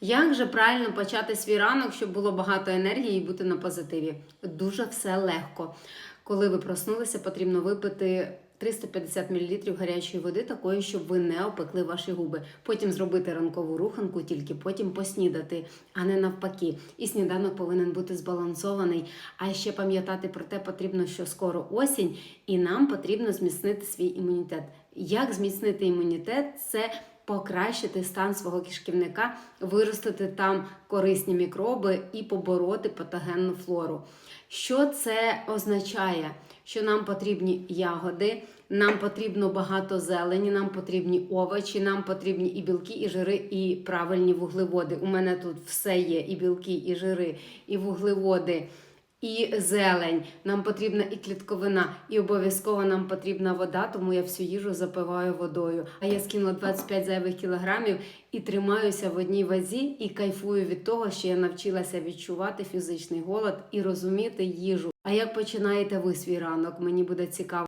Як же правильно почати свій ранок, щоб було багато енергії і бути на позитиві? Дуже все легко. Коли ви проснулися, потрібно випити 350 мл гарячої води, такої, щоб ви не опекли ваші губи. Потім зробити ранкову руханку, тільки потім поснідати, а не навпаки. І сніданок повинен бути збалансований. А ще пам'ятати про те потрібно, що скоро осінь, і нам потрібно зміцнити свій імунітет. Як зміцнити імунітет? Це покращити стан свого кишківника, виростити там корисні мікроби і побороти патогенну флору. Що це означає? Що нам потрібні ягоди, нам потрібно багато зелені, нам потрібні овочі, нам потрібні і білки, і жири, і правильні вуглеводи. У мене тут все є: і білки, і жири, і вуглеводи. І зелень, нам потрібна і клітковина, і обов'язково нам потрібна вода, тому я всю їжу запиваю водою. А я скинула 25 зайвих кілограмів і тримаюся в одній вазі і кайфую від того, що я навчилася відчувати фізичний голод і розуміти їжу. А як починаєте ви свій ранок? Мені буде цікаво.